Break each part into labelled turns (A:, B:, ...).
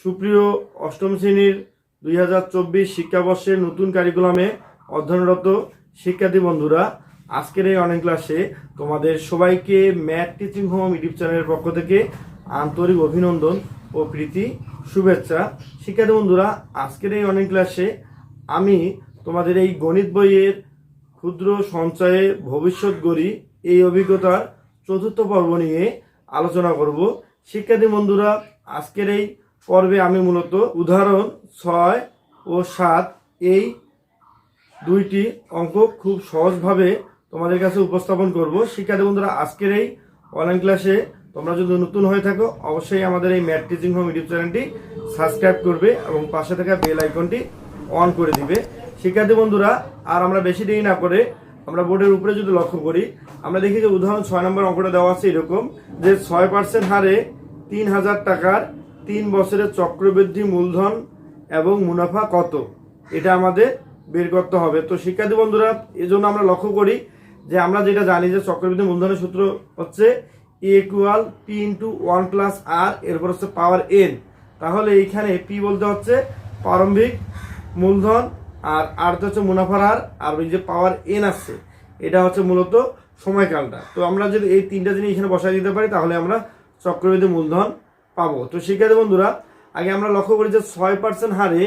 A: সুপ্রিয় অষ্টম শ্রেণির দুই হাজার চব্বিশ শিক্ষাবর্ষের নতুন কারিকুলামে অধ্যয়নরত শিক্ষার্থী বন্ধুরা, আজকের এই অনলাইন ক্লাসে তোমাদের সবাইকে ম্যাথ টিচিং হোম ইউটিউব চ্যানেলের পক্ষ থেকে আন্তরিক অভিনন্দন ও প্রীতি, শুভেচ্ছা। শিক্ষার্থী বন্ধুরা, আজকের এই অনলাইন ক্লাসে আমি তোমাদের এই গণিত বইয়ের ক্ষুদ্র সঞ্চয়ে ভবিষ্যৎ গড়ি এই অভিজ্ঞতার চতুর্থ পর্ব নিয়ে আলোচনা করব। শিক্ষার্থী বন্ধুরা, আজকের এই পর্বে আমি মূলত উদাহরণ ছয় ও সাত এই দুইটি অঙ্ক খুব সহজভাবে তোমাদের কাছে উপস্থাপন করব। শিক্ষার্থী বন্ধুরা, আজকের এই অনলাইন ক্লাসে তোমরা যদি নতুন হয়ে থাকো, অবশ্যই আমাদের এই ম্যাথ টিচিং হোম ইউটিউব চ্যানেলটি সাবস্ক্রাইব করবে এবং পাশে থাকা বেল আইকনটি অন করে দিবে। শিক্ষার্থী বন্ধুরা, আর আমরা বেশি দেরি না করে আমরা বোর্ডের উপরে যদি লক্ষ্য করি, আমরা দেখি যে উদাহরণ ছয় নম্বর অঙ্কটা দেওয়া আছে এরকম যে ছয় পার্সেন্ট হারে তিন হাজার টাকার তিন বছরের চক্রবৃদ্ধি মূলধন এবং মুনাফা কত? এটা আমাদের বের করতে হবে। তো শিক্ষার্থী বন্ধুরা, এজন্য আমরা লক্ষ্য করি যে আমরা যেটা জানি যে চক্রবৃদ্ধি মূলধনের সূত্র হচ্ছে equal P into one plus R এরপর হচ্ছে পাওয়ার এন তাহলে এইখানে পি বলতে হচ্ছে প্রারম্ভিক মূলধন, আর আর তো হচ্ছে মুনাফার হার, আর ওই যে পাওয়ার এন আছে এটা হচ্ছে মূলত সময়কালটা। তো আমরা যদি এই তিনটা জিনিস এখানে বসাই দিতে পারি, তাহলে আমরা চক্রবৃদ্ধি মূলধন পাবো। তো শিক্ষার্থী বন্ধুরা, আগে আমরা লক্ষ্য করি যে ছয় পার্সেন্ট হারে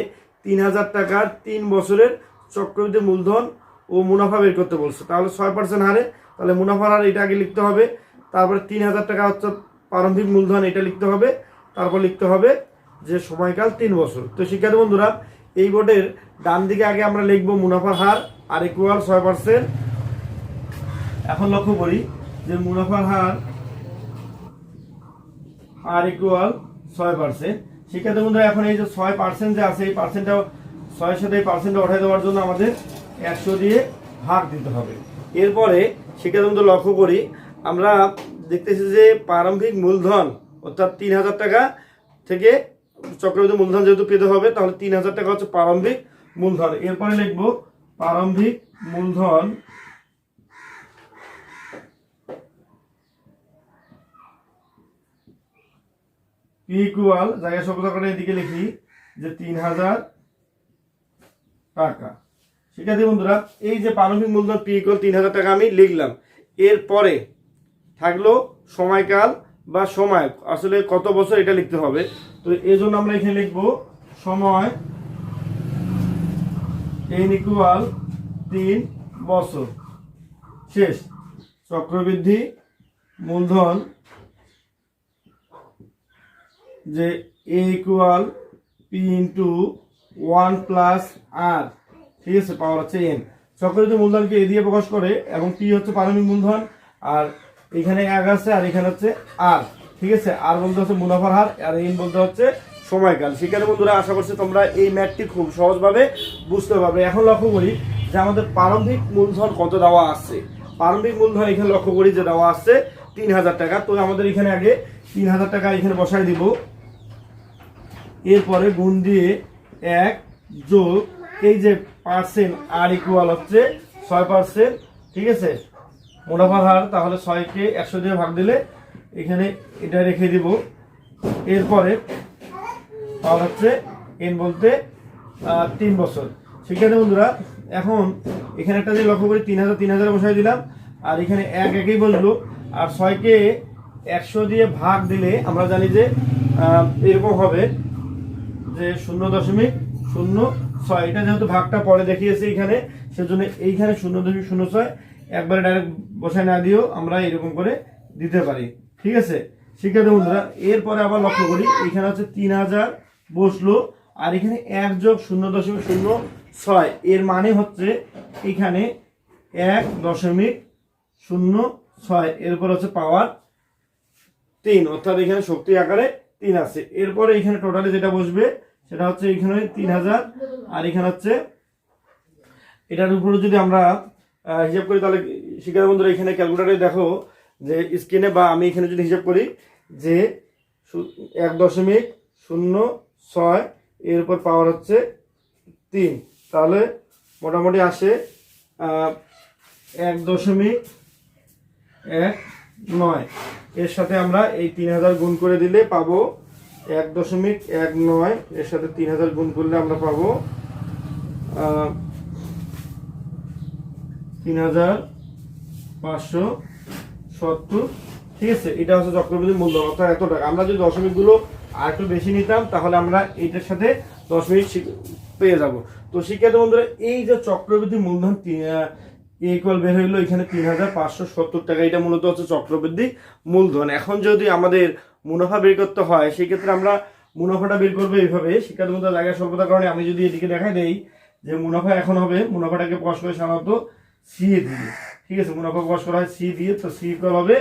A: তিন হাজার টাকার তিন বছরের চক্রবৃদ্ধি মূলধন ও মুনাফা বের করতে বলছে। তাহলে ছয় পার্সেন্ট হারে, তাহলে মুনাফার হার এটা আগে লিখতে হবে। তারপরে তিন হাজার টাকা হচ্ছে প্রারম্ভিক মূলধন, এটা লিখতে হবে। তারপর লিখতে হবে যে সময়কাল তিন বছর। তো শিক্ষার্থী বন্ধুরা, এই বোর্ডের ডান দিকে আগে আমরা লিখব মুনাফার হার আর ইকুয়াল ছয় পার্সেন্ট এখন লক্ষ্য করি যে মুনাফার হার আর ইকুয়াল ছয় পার্সেন্ট শিক্ষার্থী বন্ধুরা, এখন এই যে ছয় পার্সেন্ট যে আছে, এই পার্সেন্টটা ছয়ের সাথে এই পার্সেন্টটা উঠাই দেওয়ার জন্য আমাদের একশো দিয়ে ভাগ দিতে হবে। এরপরে শিক্ষার্থী বন্ধু লক্ষ্য করি, আমরা দেখতেছি যে প্রারম্ভিক মূলধন, অর্থাৎ তিন হাজার টাকা থেকে চক্রবৃদ্ধি মূলধন যেহেতু পেতে হবে, তাহলে তিন হাজার টাকা হচ্ছে প্রারম্ভিক মূলধন। এরপরে লিখব, প্রারম্ভিক মূলধন পি ইকুয়াল জায়গা শব্দ করে এদিকে লিখি, যে তিন হাজার টাকা। শিক্ষার্থী বন্ধুরা, এই যে প্রারম্ভিক মূলধন পি ইকুয়াল তিন হাজার টাকা আমি লিখলাম। এরপরে থাকল সময়কাল বা সময়। আসলে কত বছর এটা লিখতে হবে? তো এই জন্য আমরা এখানে লিখব সময় এন ইকুয়াল তিন বছর। শেষ। চক্রবৃদ্ধি মূলধন যে A equal P into one plus R ঠিক আছে পাওয়ার হচ্ছে এন চক্রবৃদ্ধি মূলধনকে এ দিয়ে প্রকাশ করে এবং পি হচ্ছে প্রারম্ভিক মূলধন, আর এখানে এক আছে আর এখানে হচ্ছে আর ঠিক আছে আর বলতে হচ্ছে মুনাফার হার, আর এন বলতে হচ্ছে সময়কাল। সেখানে বন্ধুরা, আশা করছি তোমরা এই ম্যাথটি খুব সহজভাবে বুঝতে পারবে। এখন লক্ষ্য করি যে আমাদের প্রারম্ভিক মূলধন কত দেওয়া আছে। প্রারম্ভিক মূলধন এখানে লক্ষ্য করি যে দেওয়া আছে তিন হাজার টাকা। তো আমাদের এখানে আগে তিন হাজার টাকা এখানে বসাই দিব। এরপরে গুণ দিয়ে এক যোগ, এই যে পার্সেন্ট আর ইকুয়াল হচ্ছে ছয় পার্সেন্ট ঠিক আছে? মুনাফার হার তাহলে ছয়কে একশো দিয়ে ভাগ দিলে এখানে এটা রেখে দিব। এরপরে পাওয়ার হচ্ছে এন বলতে তিন বছর। শিক্ষার্থী বন্ধুরা? এখন এখানে একটা যে লক্ষ্য করি, তিন হাজার তিন হাজার বসাই দিলাম, আর এখানে এক একই বসল আর ছয়কে একশো দিয়ে ভাগ দিলে আমরা জানি যে এরকম হবে। যে শূন্য দশমিক শূন্য ছয়। এটা যেহেতু ভাগটা পরে দেখিয়েছে এখানে, সেজন্য এইখানে শূন্য দশমিক শূন্য ছয় একবারে ডাইরেক্ট বসায় না দিয়েও আমরা এরকম করে দিতে পারি। ঠিক আছে? শিক্ষার্থী বন্ধুরা, এরপরে আবার লক্ষ্য করি, এখানে হচ্ছে তিন হাজার বসল, আর এখানে এক যোগ শূন্য দশমিক শূন্য ছয়। এর মানে হচ্ছে এখানে এক দশমিক শূন্য ছয়। এরপর হচ্ছে পাওয়ার তিন, অর্থাৎ এখানে শক্তি আকারে তিন আছে। এরপরে এখানে টোটালি যেটা বসবে সেটা হচ্ছে এখানে তিন হাজার আর এখানে হচ্ছে এটার উপরে যদি আমরা হিসাব করি তাহলে শিক্ষার বন্ধুরা, এখানে ক্যালকুলেটারে দেখো যে স্ক্রিনে বা আমি এখানে যদি হিসাব করি যে এক দশমিক শূন্য ছয় এর উপর পাওয়ার হচ্ছে তিন, তাহলে মোটামুটি আসে এক দশমিক এক নয়। এর সাথে আমরা এই তিন হাজার গুণ করে দিলে পাবো এক দশমিক এক নয়, এর সাথে তিন হাজার গুণ করলে আমরা পাবো তিন হাজার পাঁচশো সত্তর। ঠিক আছে, এটা হচ্ছে চক্রবৃদ্ধি মূলধন, অর্থাৎ এত টাকা। আমরা যদি দশমিকগুলো আর একটু বেশি নিতাম, তাহলে আমরা এইটার সাথে দশমিক পেয়ে যাব। তো শিক্ষার্থী বন্ধুরা, এই যে চক্রবৃদ্ধি মূলধন ইকুয়াল বের হইল এখানে তিন হাজার পাঁচশো সত্তর টাকা। এটা মূলত হচ্ছে চক্রবৃদ্ধি মূলধন। এখন যদি আমাদের মুনাফা বের করতে হয়, সেক্ষেত্রে আমরা মুনাফাটা বের করব এইভাবে। শিক্ষার্থী বন্ধুরা জায়গায় স্বল্পতার কারণে আমি যদি এদিকে দেখাই দেই, যে মুনাফা এখন হবে, মুনাফাটাকে প্রকাশ করে সাধারণত সি দিয়ে। ঠিক আছে, মুনাফা প্রকাশ করা হয় সি দিয়ে, তো সি ইকুয়াল হবে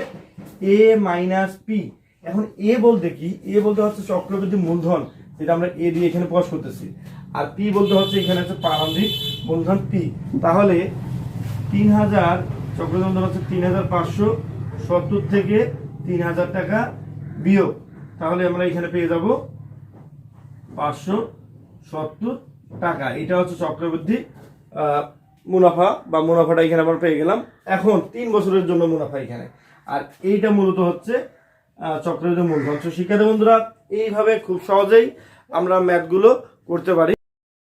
A: এ মাইনাস পি এখন এ বলতে কি? এ বলতে হচ্ছে চক্রবৃদ্ধি মূলধন, যেটা আমরা এ দিয়ে এখানে প্রকাশ করতেছি। আর পি বলতে হচ্ছে এখানে হচ্ছে প্রারম্ভিক মূলধন পি তাহলে তিন হাজার চক্রবৃদ্ধি মূলধন হচ্ছে তিন হাজার পাঁচশো সত্তর থেকে তিন হাজার টাকা বিয়োগ। তাহলে আমরা এখানে পেয়ে যাব পাঁচশো সত্তর টাকা। এটা হচ্ছে চক্রবৃদ্ধি মুনাফা বা মুনাফাটা এখানে আমরা পেয়ে গেলাম। এখন তিন বছরের জন্য মুনাফা এখানে। আর এইটা মূলত হচ্ছে চক্রবৃদ্ধি মূলধন। তো শিক্ষার্থী বন্ধুরা, এইভাবে খুব সহজেই আমরা ম্যাথগুলো করতে পারি।